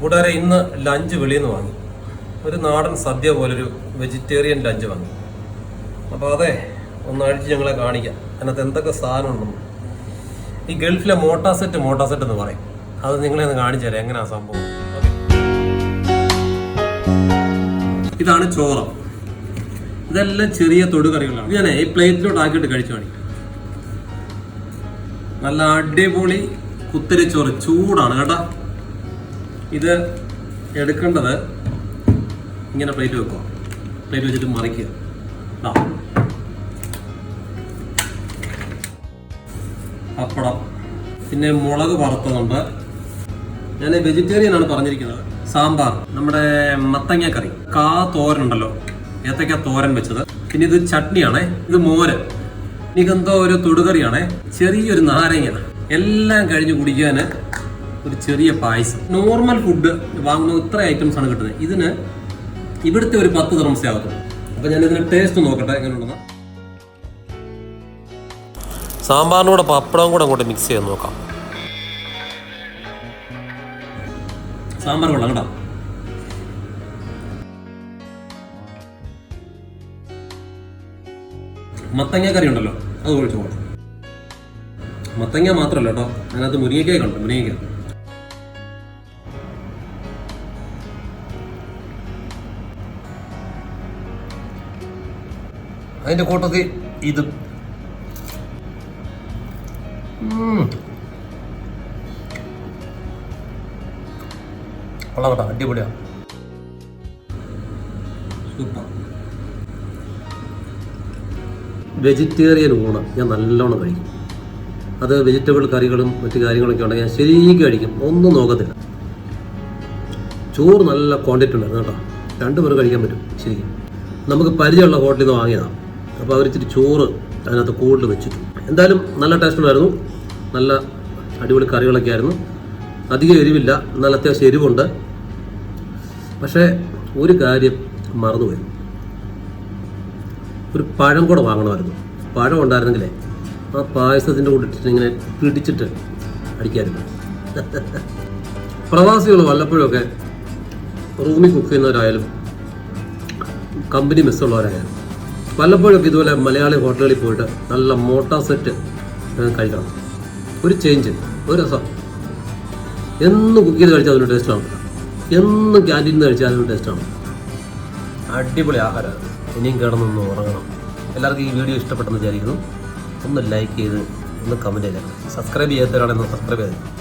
കൂട്ടുകാരെ ഇന്ന് ലഞ്ച് വെളിയിൽ നിന്ന് വാങ്ങി. ഒരു നാടൻ സദ്യ പോലൊരു വെജിറ്റേറിയൻ ലഞ്ച് വാങ്ങി. അപ്പോൾ അതെ ഒന്ന് അഴിച്ച് ഞങ്ങളെ കാണിക്കാം. അതിനകത്ത് എന്തൊക്കെ സാധനം ഉണ്ടെന്ന്. ഈ ഗൾഫിലെ മോട്ടാസെറ്റ് മോട്ടാസെറ്റ് എന്ന് പറയും. അത് നിങ്ങളെ ഒന്ന് കാണിച്ചു തരാം എങ്ങനെയാണ് സംഭവം. ഇതാണ് ചോറ്. ഇതെല്ലാം ചെറിയ തൊടുകറികളാണ്. ഞാൻ ഈ പ്ലേറ്റിലോട്ട് ആക്കിയിട്ട് കഴിച്ചു വേണി നല്ല അടിപൊളി കുത്തിരിച്ചോറ്. ചൂടാണ് കേട്ടോ. ഇത് എടുക്കേണ്ടത് ഇങ്ങനെ പ്ലേറ്റ് വെക്കുക പ്ലേറ്റ് വെച്ചിട്ട് മറിക്കുക. ആ. പിന്നെ മുളക് വറുത്തതുണ്ട്. ഞാൻ വെജിറ്റേറിയൻ ആണ് പറഞ്ഞിരിക്കുന്നത്. സാമ്പാർ. നമ്മുടെ മത്തങ്ങ കറി. കാ തോരൻ ഉണ്ടല്ലോ. ഏത്തക്ക തോരൻ വെച്ചത്. പിന്നെ ഇത് ചട്നിയാണേ. ഇത് മോര്. എനിക്കെന്തോ ഒരു തൊടുകറിയാണേ. ചെറിയൊരു നാരങ്ങ. എല്ലാം കഴിഞ്ഞ് കുടിക്കാൻ ഒരു ചെറിയ പായസം. നോർമൽ ഫുഡ് വാങ്ങുന്ന ഇത്ര ഐറ്റംസ് ആണ് കിട്ടുന്നത്. ഇതിന് ഇവിടുത്തെ ഒരു പത്ത് ദിറംസേ ആകത്തുള്ളൂ. അപ്പൊ ഞാൻ ഇതിന് ടേസ്റ്റ് നോക്കട്ടെ എങ്ങനെയുണ്ടെന്ന്. സാമ്പാറിനൂടെ പപ്പടവും കൂടെ അങ്ങോട്ട് മിക്സ് ചെയ്ത് നോക്കാം. സാമ്പാർ കൊള്ളാം കേട്ടോ. മത്തങ്ങ കറി ഉണ്ടല്ലോ അത് ഒഴിച്ചു പോകണം മത്തങ്ങ മാത്രമല്ല കേട്ടോ. അതിനകത്ത് മുരിങ്ങയ്ക്കായി കണ്ടു? മുരിങ്ങയ്ക്ക. അതിന്റെ കൂട്ടത്തിൽ ഇത്. കൊള്ളാം കേട്ടോ അടിപൊളിയാ. സൂപ്പർ. വെജിറ്റേറിയൻ ഊണ് ഞാൻ നല്ലോണം കഴിക്കും. അത് വെജിറ്റബിൾ കറികളും മറ്റു കാര്യങ്ങളൊക്കെ ഉണ്ടെങ്കിൽ ഞാൻ ശരിക്കും കഴിക്കും ഒന്നും നോക്കത്തില്ല. ചോറ് നല്ല ക്വാണ്ടിറ്റി ഉണ്ടായിരുന്നു കേട്ടോ. രണ്ടു പേർ കഴിക്കാൻ പറ്റും ശരിക്കും. നമുക്ക് പരിചയമുള്ള ഹോട്ടലിൽ നിന്ന് വാങ്ങിയതാണ് അപ്പോൾ അവർ ഇച്ചിരി ചോറ് അതിനകത്ത് കൂടുതൽ വെച്ചിട്ടു. എന്തായാലും നല്ല ടേസ്റ്റ് നല്ല അടിപൊളി കറികളൊക്കെ ആയിരുന്നു. അധികം എരിവില്ല. എന്നാൽ അത്യാവശ്യം എരിവുണ്ട്. പക്ഷേ ഒരു കാര്യം മറന്നുപോയി. ഒരു പഴം കൂടെ വാങ്ങണമായിരുന്നു. പഴം ഉണ്ടായിരുന്നെങ്കിലേ ആ പായസത്തിന്റെ കൂടെ ഇട്ടിട്ട് ഇങ്ങനെ പിടിച്ചിട്ട് അടിക്കായിരുന്നു. പ്രവാസികൾ വല്ലപ്പോഴൊക്കെ റൂമിൽ കുക്ക് ചെയ്യുന്നവരായാലും കമ്പനി മെസ്സുള്ളവരായാലും വല്ലപ്പോഴൊക്കെ ഇതുപോലെ മലയാളി ഹോട്ടലുകളിൽ പോയിട്ട് നല്ല മോട്ട സെറ്റ് കഴിക്കണം. ഒരു ചേഞ്ച് ഒരു രസം. എന്നും കുക്ക് ചെയ്ത് കഴിച്ചാൽ അതിന് ടേസ്റ്റാണ് എന്നും ക്യാന്റീനിൽ നിന്ന് കഴിച്ചാൽ അതിന് ആണ് അടിപൊളി ആഹാരമാണ് ഇനിയും കിടന്നൊന്ന് ഉറങ്ങണം. എല്ലാവർക്കും ഈ വീഡിയോ ഇഷ്ടപ്പെട്ടെന്ന് വിചാരിക്കുന്നു. ഒന്ന് ലൈക്ക് ചെയ്ത് ഒന്ന് കമന്റ് ചെയ്തേക്കണം. സബ്സ്ക്രൈബ് ചെയ്യാത്തവരാണെങ്കിൽ സബ്സ്ക്രൈബ് ചെയ്തേക്കണം.